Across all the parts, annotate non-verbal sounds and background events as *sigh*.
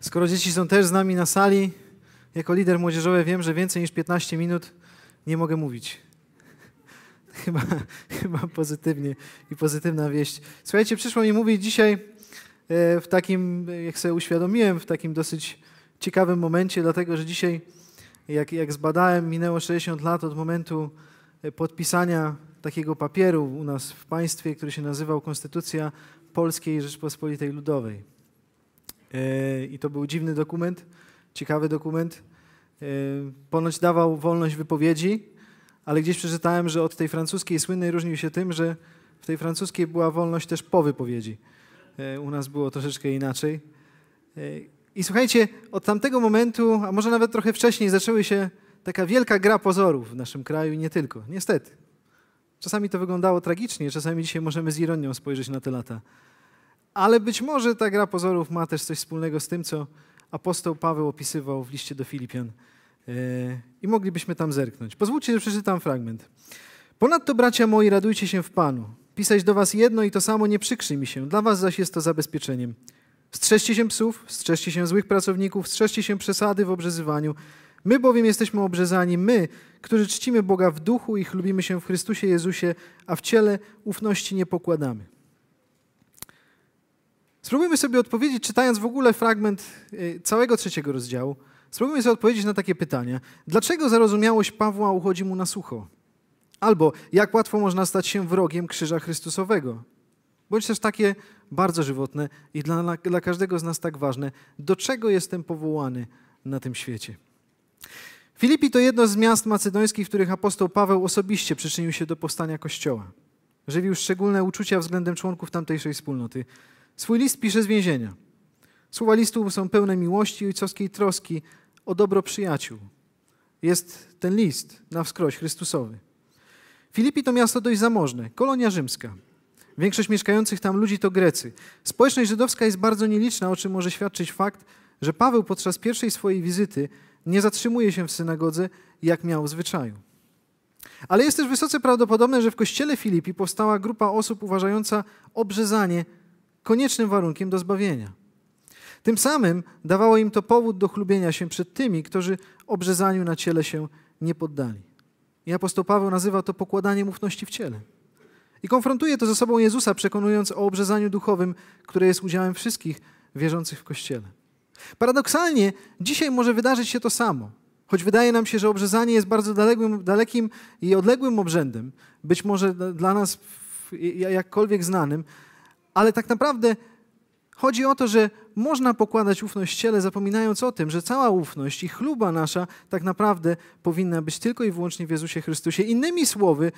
Skoro dzieci są też z nami na sali, jako lider młodzieżowy wiem, że więcej niż 15 minut nie mogę mówić. *laughs* Chyba, chyba pozytywnie i pozytywna wieść. Słuchajcie, przyszło mi mówić dzisiaj e, w takim, jak sobie uświadomiłem, w takim dosyć ciekawym momencie, dlatego że dzisiaj, jak, jak zbadałem, minęło 60 lat od momentu e, podpisania takiego papieru u nas w państwie, który się nazywał Konstytucja Polskiej Rzeczpospolitej Ludowej. I to był dziwny dokument, ciekawy dokument. Ponoć dawał wolność wypowiedzi, ale gdzieś przeczytałem, że od tej francuskiej słynnej różnił się tym, że w tej francuskiej była wolność też po wypowiedzi. U nas było troszeczkę inaczej. I słuchajcie, od tamtego momentu, a może nawet trochę wcześniej, zaczęły się taka wielka gra pozorów w naszym kraju i nie tylko. Niestety. Czasami to wyglądało tragicznie, czasami dzisiaj możemy z ironią spojrzeć na te lata. Ale być może ta gra pozorów ma też coś wspólnego z tym, co apostoł Paweł opisywał w liście do Filipian. E, I moglibyśmy tam zerknąć. Pozwólcie, że przeczytam fragment. Ponadto, bracia moi, radujcie się w Panu. Pisać do was jedno i to samo nie przykrzy mi się. Dla was zaś jest to zabezpieczeniem. Strzeżcie się psów, strzeżcie się złych pracowników, strzeżcie się przesady w obrzezywaniu. My bowiem jesteśmy obrzezani, my, którzy czcimy Boga w duchu i chlubimy się w Chrystusie Jezusie, a w ciele ufności nie pokładamy. Spróbujmy sobie odpowiedzieć, czytając w ogóle fragment y, całego trzeciego rozdziału. Spróbujmy sobie odpowiedzieć na takie pytanie. Dlaczego zarozumiałość Pawła uchodzi mu na sucho? Albo jak łatwo można stać się wrogiem krzyża Chrystusowego? Bądź też takie bardzo żywotne i dla, dla każdego z nas tak ważne. Do czego jestem powołany na tym świecie? Filipi to jedno z miast macedońskich, w których apostoł Paweł osobiście przyczynił się do powstania Kościoła. Żywił szczególne uczucia względem członków tamtejszej wspólnoty. Swój list pisze z więzienia. Słowa listu są pełne miłości i ojcowskiej troski o dobro przyjaciół. Jest ten list na wskroś Chrystusowy. Filipi to miasto dość zamożne, kolonia rzymska. Większość mieszkających tam ludzi to Grecy. Społeczność żydowska jest bardzo nieliczna, o czym może świadczyć fakt, że Paweł podczas pierwszej swojej wizyty nie zatrzymuje się w synagodze, jak miał w zwyczaju. Ale jest też wysoce prawdopodobne, że w kościele Filipi powstała grupa osób uważająca obrzezanie koniecznym warunkiem do zbawienia. Tym samym dawało im to powód do chlubienia się przed tymi, którzy obrzezaniu na ciele się nie poddali. I apostoł Paweł nazywa to pokładaniem ufności w ciele. I konfrontuje to ze sobą Jezusa, przekonując o obrzezaniu duchowym, które jest udziałem wszystkich wierzących w Kościele. Paradoksalnie, dzisiaj może wydarzyć się to samo. Choć wydaje nam się, że obrzezanie jest bardzo dalekim, dalekim i odległym obrzędem, być może dla nas jakkolwiek znanym, ale tak naprawdę chodzi o to, że można pokładać ufność ciele, zapominając o tym, że cała ufność i chluba nasza tak naprawdę powinna być tylko i wyłącznie w Jezusie Chrystusie. Innymi słowy,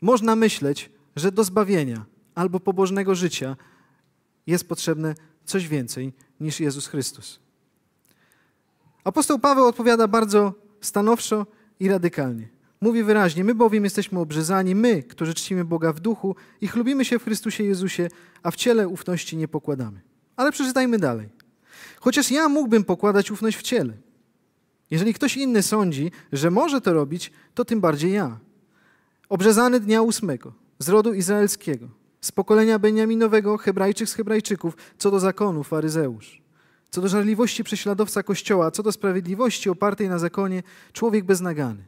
można myśleć, że do zbawienia albo pobożnego życia jest potrzebne coś więcej niż Jezus Chrystus. Apostoł Paweł odpowiada bardzo stanowczo i radykalnie. Mówi wyraźnie: My bowiem jesteśmy obrzezani, my, którzy czcimy Boga w duchu i chlubimy się w Chrystusie Jezusie, a w ciele ufności nie pokładamy. Ale przeczytajmy dalej. Chociaż ja mógłbym pokładać ufność w ciele. Jeżeli ktoś inny sądzi, że może to robić, to tym bardziej ja. Obrzezany dnia ósmego, z rodu izraelskiego, z pokolenia Beniaminowego, Hebrajczyk z Hebrajczyków, co do zakonu, faryzeusz. Co do żarliwości prześladowca Kościoła, co do sprawiedliwości opartej na zakonie, człowiek beznagany.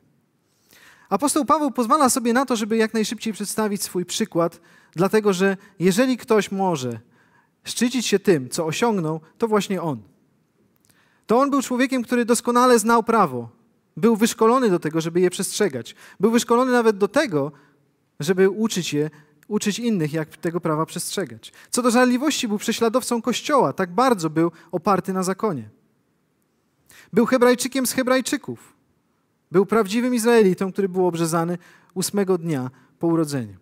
Apostoł Paweł pozwala sobie na to, żeby jak najszybciej przedstawić swój przykład, dlatego że jeżeli ktoś może szczycić się tym, co osiągnął, to właśnie on. To on był człowiekiem, który doskonale znał prawo. Był wyszkolony do tego, żeby je przestrzegać. Był wyszkolony nawet do tego, żeby uczyć je, uczyć innych, jak tego prawa przestrzegać. Co do żarliwości, był prześladowcą Kościoła. Tak bardzo był oparty na zakonie. Był Hebrajczykiem z Hebrajczyków. Był prawdziwym Izraelitą, który był obrzezany ósmego dnia po urodzeniu.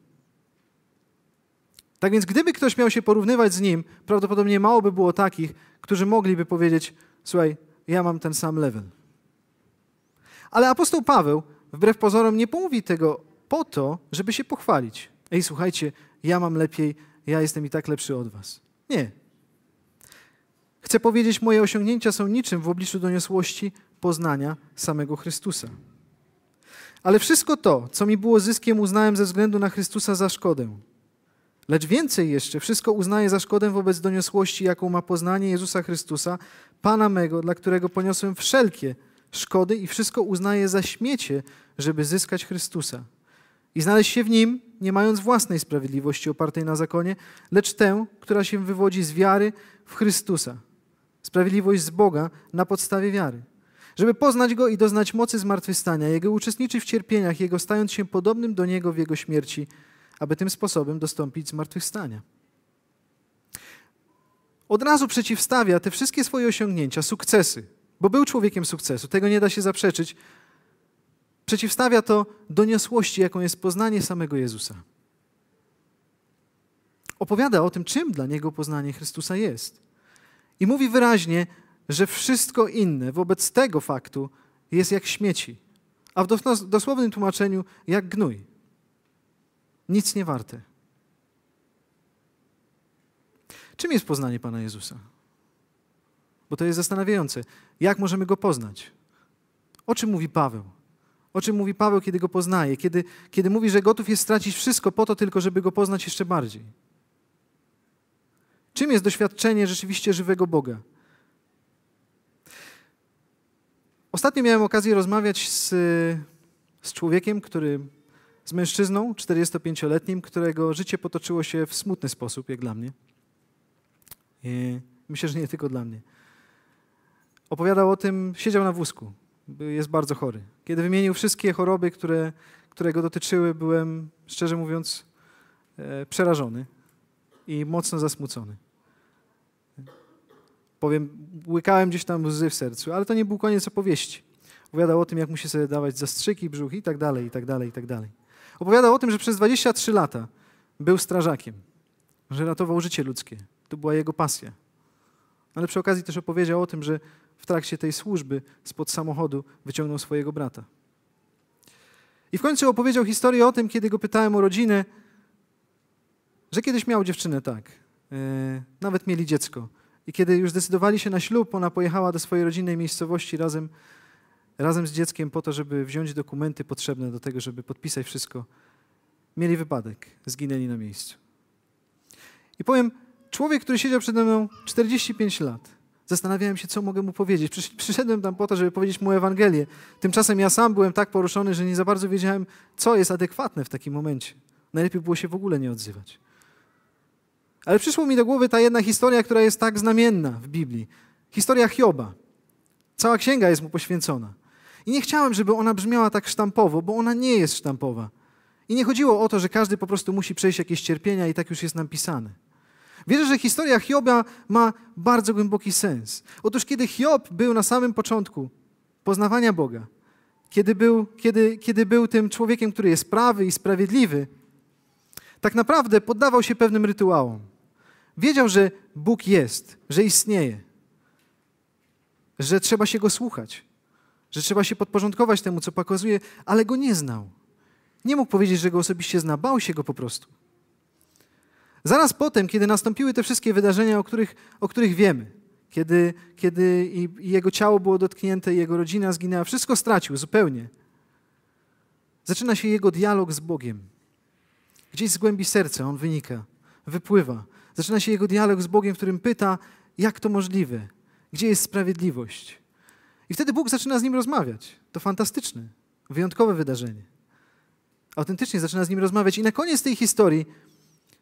Tak więc gdyby ktoś miał się porównywać z nim, prawdopodobnie mało by było takich, którzy mogliby powiedzieć, słuchaj, ja mam ten sam level. Ale apostoł Paweł, wbrew pozorom, nie mówi tego po to, żeby się pochwalić. Ej, słuchajcie, ja mam lepiej, ja jestem i tak lepszy od was. Nie. Chcę powiedzieć, moje osiągnięcia są niczym w obliczu doniosłości poznania samego Chrystusa. Ale wszystko to, co mi było zyskiem, uznałem ze względu na Chrystusa za szkodę. Lecz więcej jeszcze, wszystko uznaje za szkodę wobec doniosłości, jaką ma poznanie Jezusa Chrystusa, Pana mego, dla którego poniosłem wszelkie szkody i wszystko uznaje za śmiecie, żeby zyskać Chrystusa. I znaleźć się w Nim, nie mając własnej sprawiedliwości opartej na zakonie, lecz tę, która się wywodzi z wiary w Chrystusa. Sprawiedliwość z Boga na podstawie wiary. Żeby poznać Go i doznać mocy zmartwychwstania, Jego uczestniczyć w cierpieniach Jego, stając się podobnym do Niego w Jego śmierci, aby tym sposobem dostąpić zmartwychwstania. Od razu przeciwstawia te wszystkie swoje osiągnięcia, sukcesy, bo był człowiekiem sukcesu, tego nie da się zaprzeczyć. Przeciwstawia to doniosłości, jaką jest poznanie samego Jezusa. Opowiada o tym, czym dla niego poznanie Chrystusa jest. I mówi wyraźnie, że wszystko inne wobec tego faktu jest jak śmieci, a w dosłownym tłumaczeniu jak gnój. Nic nie warte. Czym jest poznanie Pana Jezusa? Bo to jest zastanawiające. Jak możemy go poznać? O czym mówi Paweł? O czym mówi Paweł, kiedy go poznaje? Kiedy, kiedy mówi, że gotów jest stracić wszystko po to tylko, żeby go poznać jeszcze bardziej? Czym jest doświadczenie rzeczywiście żywego Boga? Ostatnio miałem okazję rozmawiać z, z człowiekiem, który, z mężczyzną 45-letnim, którego życie potoczyło się w smutny sposób, jak dla mnie. I myślę, że nie tylko dla mnie. Opowiadał o tym, siedział na wózku, jest bardzo chory. Kiedy wymienił wszystkie choroby, które, które go dotyczyły, byłem, szczerze mówiąc, e, przerażony i mocno zasmucony. Powiem, łykałem gdzieś tam łzy w sercu, ale to nie był koniec opowieści. Opowiadał o tym, jak musi sobie dawać zastrzyki, brzuch i tak dalej, i tak dalej, i tak dalej. Opowiadał o tym, że przez 23 lata był strażakiem, że ratował życie ludzkie. To była jego pasja. Ale przy okazji też opowiedział o tym, że w trakcie tej służby spod samochodu wyciągnął swojego brata. I w końcu opowiedział historię o tym, kiedy go pytałem o rodzinę, że kiedyś miał dziewczynę tak. Yy, nawet mieli dziecko. I kiedy już zdecydowali się na ślub, ona pojechała do swojej rodzinnej miejscowości razem, razem z dzieckiem po to, żeby wziąć dokumenty potrzebne do tego, żeby podpisać wszystko. Mieli wypadek, zginęli na miejscu. I powiem, człowiek, który siedział przede mną 45 lat, zastanawiałem się, co mogę mu powiedzieć. Przyszedłem tam po to, żeby powiedzieć mu Ewangelię. Tymczasem ja sam byłem tak poruszony, że nie za bardzo wiedziałem, co jest adekwatne w takim momencie. Najlepiej było się w ogóle nie odzywać. Ale przyszło mi do głowy ta jedna historia, która jest tak znamienna w Biblii. Historia Hioba. Cała księga jest mu poświęcona. I nie chciałem, żeby ona brzmiała tak sztampowo, bo ona nie jest sztampowa. I nie chodziło o to, że każdy po prostu musi przejść jakieś cierpienia i tak już jest nam pisane. Wierzę, że historia Hioba ma bardzo głęboki sens. Otóż kiedy Hiob był na samym początku poznawania Boga, kiedy był, kiedy, kiedy był tym człowiekiem, który jest prawy i sprawiedliwy, tak naprawdę poddawał się pewnym rytuałom. Wiedział, że Bóg jest, że istnieje, że trzeba się go słuchać, że trzeba się podporządkować temu, co pokazuje, ale go nie znał. Nie mógł powiedzieć, że go osobiście zna, bał się go po prostu. Zaraz potem, kiedy nastąpiły te wszystkie wydarzenia, o których, o których wiemy, kiedy, kiedy i, i jego ciało było dotknięte, jego rodzina zginęła, wszystko stracił zupełnie. Zaczyna się jego dialog z Bogiem. Gdzieś z głębi serca on wynika, wypływa. Zaczyna się jego dialog z Bogiem, w którym pyta, jak to możliwe, gdzie jest sprawiedliwość. I wtedy Bóg zaczyna z nim rozmawiać. To fantastyczne, wyjątkowe wydarzenie. Autentycznie zaczyna z nim rozmawiać. I na koniec tej historii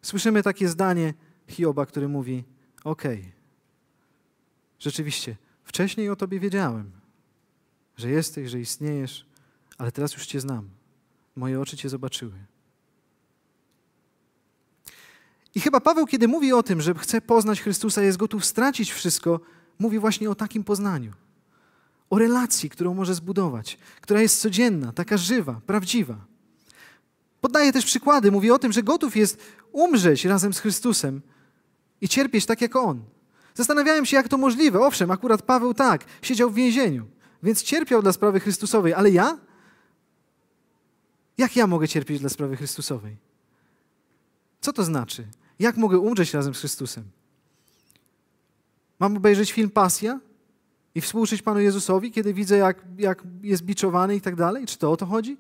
słyszymy takie zdanie Hioba, który mówi: Okej, okay, rzeczywiście, wcześniej o tobie wiedziałem, że jesteś, że istniejesz, ale teraz już cię znam. Moje oczy cię zobaczyły. I chyba Paweł, kiedy mówi o tym, że chce poznać Chrystusa, jest gotów stracić wszystko, mówi właśnie o takim poznaniu. O relacji, którą może zbudować, która jest codzienna, taka żywa, prawdziwa. Podaje też przykłady, mówi o tym, że gotów jest umrzeć razem z Chrystusem i cierpieć tak jak On. Zastanawiałem się, jak to możliwe. Owszem, akurat Paweł tak, siedział w więzieniu, więc cierpiał dla sprawy Chrystusowej, ale ja? Jak ja mogę cierpieć dla sprawy Chrystusowej? Co to znaczy? Jak mogę umrzeć razem z Chrystusem? Mam obejrzeć film Pasja i współczuć Panu Jezusowi, kiedy widzę, jak, jak jest biczowany i tak dalej? Czy to o to chodzi?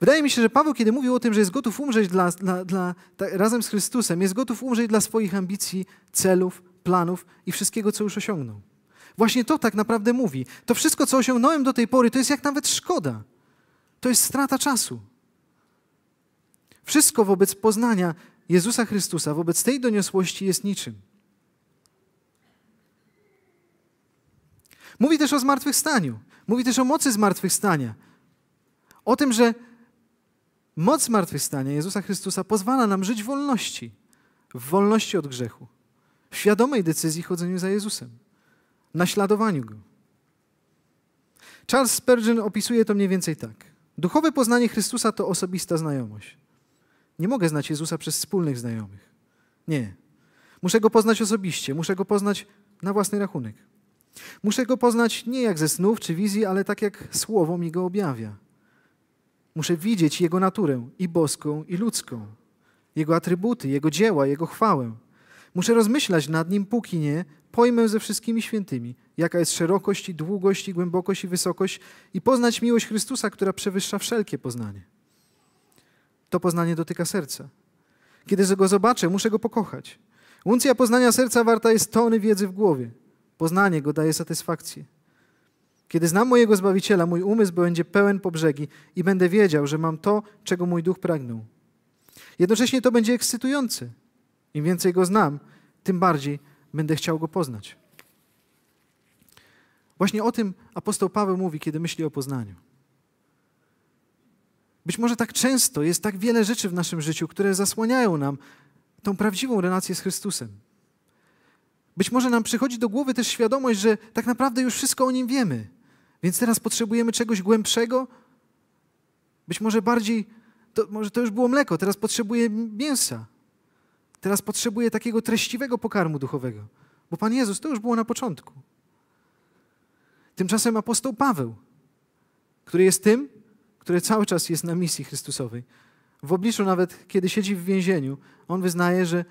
Wydaje mi się, że Paweł, kiedy mówił o tym, że jest gotów umrzeć dla, dla, dla, razem z Chrystusem, jest gotów umrzeć dla swoich ambicji, celów, planów i wszystkiego, co już osiągnął. Właśnie to tak naprawdę mówi. To wszystko, co osiągnąłem do tej pory, to jest jak nawet szkoda. To jest strata czasu. Wszystko wobec poznania Jezusa Chrystusa, wobec tej doniosłości jest niczym. Mówi też o zmartwychwstaniu. Mówi też o mocy zmartwychwstania. O tym, że moc zmartwychwstania Jezusa Chrystusa pozwala nam żyć w wolności. W wolności od grzechu. W świadomej decyzji chodzeniu za Jezusem. Naśladowaniu Go. Charles Spurgeon opisuje to mniej więcej tak. Duchowe poznanie Chrystusa to osobista znajomość. Nie mogę znać Jezusa przez wspólnych znajomych. Nie. Muszę Go poznać osobiście, muszę Go poznać na własny rachunek. Muszę Go poznać nie jak ze snów czy wizji, ale tak jak Słowo mi Go objawia. Muszę widzieć Jego naturę i boską, i ludzką, Jego atrybuty, Jego dzieła, Jego chwałę. Muszę rozmyślać nad Nim, póki nie pojmę ze wszystkimi świętymi, jaka jest szerokość i długość i głębokość i wysokość i poznać miłość Chrystusa, która przewyższa wszelkie poznanie. To poznanie dotyka serca. Kiedy go zobaczę, muszę go pokochać. Uncja poznania serca warta jest tony wiedzy w głowie. Poznanie go daje satysfakcję. Kiedy znam mojego Zbawiciela, mój umysł będzie pełen po brzegi i będę wiedział, że mam to, czego mój duch pragnął. Jednocześnie to będzie ekscytujące. Im więcej go znam, tym bardziej będę chciał go poznać. Właśnie o tym apostoł Paweł mówi, kiedy myśli o poznaniu. Być może tak często jest tak wiele rzeczy w naszym życiu, które zasłaniają nam tą prawdziwą relację z Chrystusem. Być może nam przychodzi do głowy też świadomość, że tak naprawdę już wszystko o nim wiemy, więc teraz potrzebujemy czegoś głębszego. Być może bardziej, to, może to już było mleko, teraz potrzebuję mięsa. Teraz potrzebuję takiego treściwego pokarmu duchowego, bo Pan Jezus to już było na początku. Tymczasem apostoł Paweł, który jest tym, który cały czas jest na misji Chrystusowej, w obliczu nawet kiedy siedzi w więzieniu, on wyznaje, że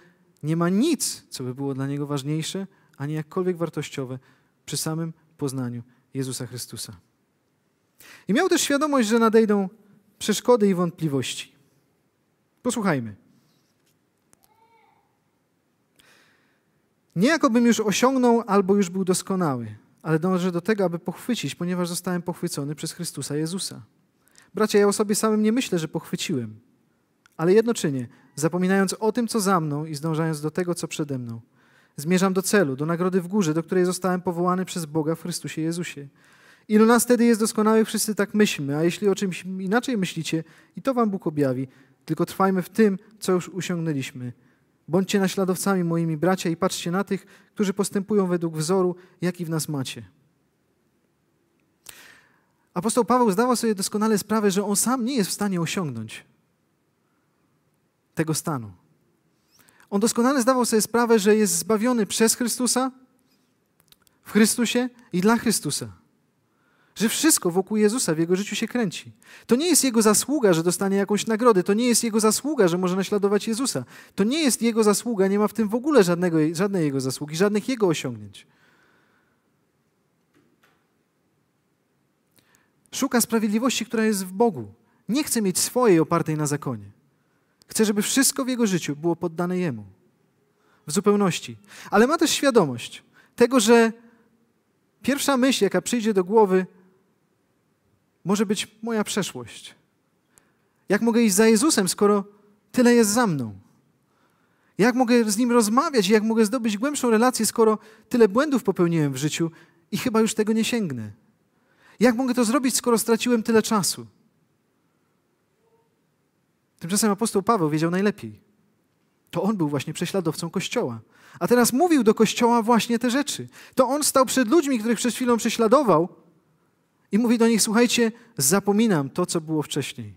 nie ma nic, co by było dla niego ważniejsze, ani jakkolwiek wartościowe przy samym poznaniu Jezusa Chrystusa. I miał też świadomość, że nadejdą przeszkody i wątpliwości. Posłuchajmy. Nie jakobym już osiągnął albo już był doskonały, ale dążę do tego, aby pochwycić, ponieważ zostałem pochwycony przez Chrystusa Jezusa. Bracia, ja o sobie samym nie myślę, że pochwyciłem, ale jednoczynie, zapominając o tym, co za mną i zdążając do tego, co przede mną, zmierzam do celu, do nagrody w górze, do której zostałem powołany przez Boga w Chrystusie Jezusie. Ilu nas wtedy jest doskonałych, wszyscy tak myślmy, a jeśli o czymś inaczej myślicie, i to wam Bóg objawi, tylko trwajmy w tym, co już osiągnęliśmy. Bądźcie naśladowcami moimi bracia i patrzcie na tych, którzy postępują według wzoru, jaki w nas macie. Apostoł Paweł zdawał sobie doskonale sprawę, że on sam nie jest w stanie osiągnąć tego stanu. On doskonale zdawał sobie sprawę, że jest zbawiony przez Chrystusa, w Chrystusie i dla Chrystusa. Że wszystko wokół Jezusa w jego życiu się kręci. To nie jest jego zasługa, że dostanie jakąś nagrodę. To nie jest jego zasługa, że może naśladować Jezusa. To nie jest jego zasługa, nie ma w tym w ogóle żadnego, żadnej jego zasługi, żadnych jego osiągnięć. Szuka sprawiedliwości, która jest w Bogu. Nie chce mieć swojej opartej na zakonie. Chce, żeby wszystko w jego życiu było poddane Jemu. W zupełności. Ale ma też świadomość tego, że pierwsza myśl, jaka przyjdzie do głowy, może być moja przeszłość. Jak mogę iść za Jezusem, skoro tyle jest za mną? Jak mogę z Nim rozmawiać i jak mogę zdobyć głębszą relację, skoro tyle błędów popełniłem w życiu i chyba już tego nie sięgnę? Jak mogę to zrobić, skoro straciłem tyle czasu? Tymczasem apostoł Paweł wiedział najlepiej. To on był właśnie prześladowcą Kościoła. A teraz mówił do Kościoła właśnie te rzeczy. To on stał przed ludźmi, których przed chwilą prześladował i mówi do nich, słuchajcie, zapominam to, co było wcześniej.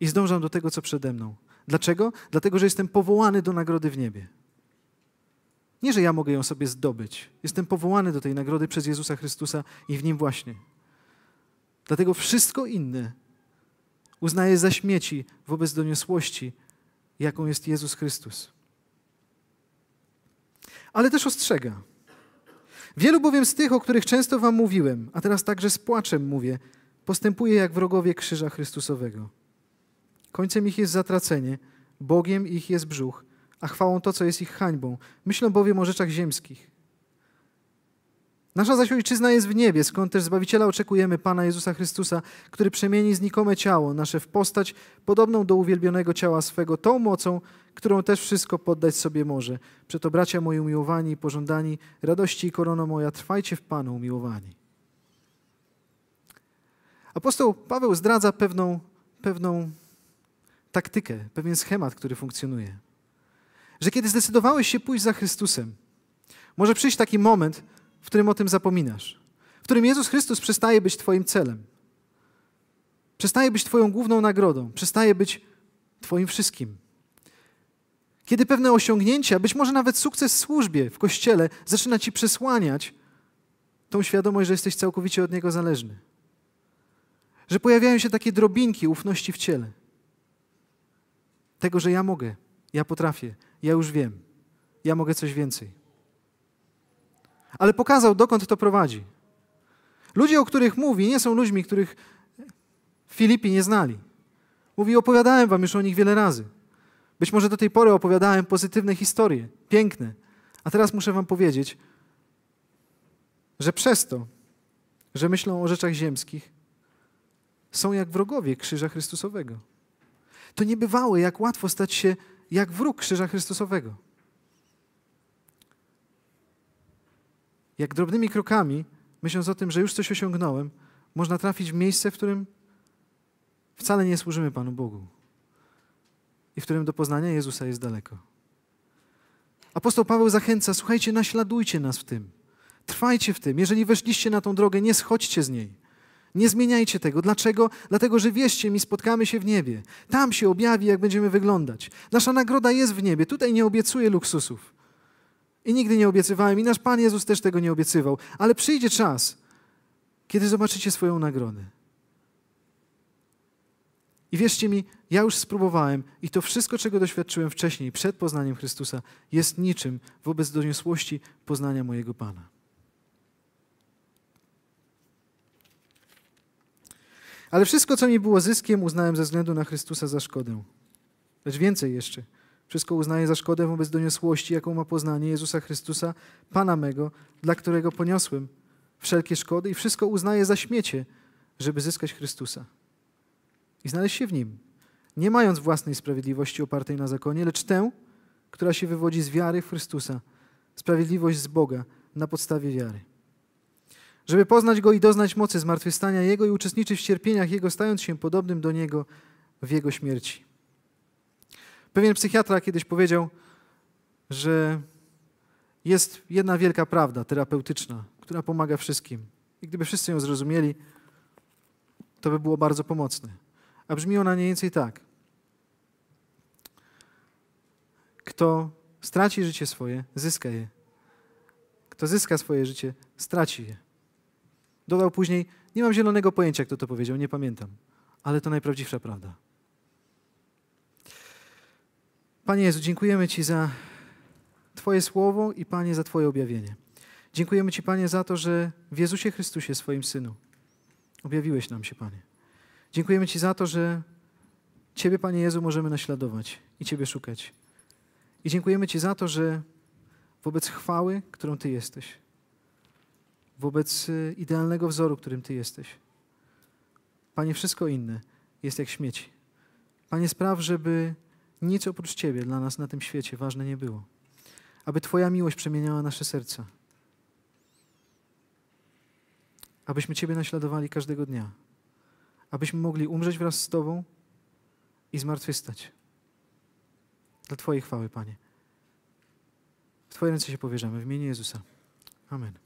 I zdążam do tego, co przede mną. Dlaczego? Dlatego, że jestem powołany do nagrody w niebie. Nie, że ja mogę ją sobie zdobyć. Jestem powołany do tej nagrody przez Jezusa Chrystusa i w nim właśnie. Dlatego wszystko inne uznaję za śmieci wobec doniosłości, jaką jest Jezus Chrystus. Ale też ostrzega. Wielu bowiem z tych, o których często wam mówiłem, a teraz także z płaczem mówię, postępuje jak wrogowie krzyża Chrystusowego. Końcem ich jest zatracenie, Bogiem ich jest brzuch, a chwałą to, co jest ich hańbą. Myślą bowiem o rzeczach ziemskich. Nasza zaś ojczyzna jest w niebie, skąd też Zbawiciela oczekujemy Pana Jezusa Chrystusa, który przemieni znikome ciało nasze w postać podobną do uwielbionego ciała swego, tą mocą, którą też wszystko poddać sobie może. Przeto bracia moi umiłowani i pożądani, radości i korona moja, trwajcie w Panu umiłowani. Apostoł Paweł zdradza pewną, pewną taktykę, pewien schemat, który funkcjonuje. Że kiedy zdecydowałeś się pójść za Chrystusem, może przyjść taki moment, w którym o tym zapominasz, w którym Jezus Chrystus przestaje być Twoim celem, przestaje być Twoją główną nagrodą, przestaje być Twoim wszystkim. Kiedy pewne osiągnięcia, być może nawet sukces w służbie, w kościele, zaczyna Ci przesłaniać tą świadomość, że jesteś całkowicie od Niego zależny. Że pojawiają się takie drobinki ufności w ciele. Tego, że ja mogę, ja potrafię, ja już wiem, ja mogę coś więcej. Ale pokazał, dokąd to prowadzi. Ludzie, o których mówi, nie są ludźmi, których Filipi nie znali. Mówi, opowiadałem wam już o nich wiele razy. Być może do tej pory opowiadałem pozytywne historie, piękne. A teraz muszę wam powiedzieć, że przez to, że myślą o rzeczach ziemskich, są jak wrogowie krzyża Chrystusowego. To niebywałe, jak łatwo stać się jak wróg krzyża Chrystusowego. Jak drobnymi krokami, myśląc o tym, że już coś osiągnąłem, można trafić w miejsce, w którym wcale nie służymy Panu Bogu i w którym do poznania Jezusa jest daleko. Apostoł Paweł zachęca, słuchajcie, naśladujcie nas w tym. Trwajcie w tym. Jeżeli weszliście na tą drogę, nie schodźcie z niej. Nie zmieniajcie tego. Dlaczego? Dlatego, że wierzcie mi, spotkamy się w niebie. Tam się objawi, jak będziemy wyglądać. Nasza nagroda jest w niebie. Tutaj nie obiecuję luksusów. I nigdy nie obiecywałem, i nasz Pan Jezus też tego nie obiecywał. Ale przyjdzie czas, kiedy zobaczycie swoją nagrodę. I wierzcie mi, ja już spróbowałem i to wszystko, czego doświadczyłem wcześniej, przed poznaniem Chrystusa, jest niczym wobec doniosłości poznania mojego Pana. Ale wszystko, co mi było zyskiem, uznałem ze względu na Chrystusa za szkodę. Lecz więcej jeszcze. Wszystko uznaję za szkodę wobec doniosłości, jaką ma poznanie Jezusa Chrystusa, Pana mego, dla którego poniosłem wszelkie szkody i wszystko uznaję za śmiecie, żeby zyskać Chrystusa i znaleźć się w Nim, nie mając własnej sprawiedliwości opartej na zakonie, lecz tę, która się wywodzi z wiary w Chrystusa, sprawiedliwość z Boga na podstawie wiary. Żeby poznać Go i doznać mocy zmartwychwstania Jego i uczestniczyć w cierpieniach Jego, stając się podobnym do Niego w Jego śmierci. Pewien psychiatra kiedyś powiedział, że jest jedna wielka prawda terapeutyczna, która pomaga wszystkim. I gdyby wszyscy ją zrozumieli, to by było bardzo pomocne. A brzmi ona mniej więcej tak. Kto straci życie swoje, zyska je. Kto zyska swoje życie, straci je. Dodał później, nie mam zielonego pojęcia, kto to powiedział, nie pamiętam, ale to najprawdziwsza prawda. Panie Jezu, dziękujemy Ci za Twoje słowo i Panie za Twoje objawienie. Dziękujemy Ci, Panie, za to, że w Jezusie Chrystusie, swoim Synu, objawiłeś nam się, Panie. Dziękujemy Ci za to, że Ciebie, Panie Jezu, możemy naśladować i Ciebie szukać. I dziękujemy Ci za to, że wobec chwały, którą Ty jesteś, wobec y, idealnego wzoru, którym Ty jesteś, Panie, wszystko inne jest jak śmieci. Panie, spraw, żeby nic oprócz Ciebie dla nas na tym świecie ważne nie było. Aby Twoja miłość przemieniała nasze serca. Abyśmy Ciebie naśladowali każdego dnia abyśmy mogli umrzeć wraz z Tobą i zmartwychwstać. Dla Twojej chwały, Panie. W Twoje ręce się powierzamy w imieniu Jezusa. Amen.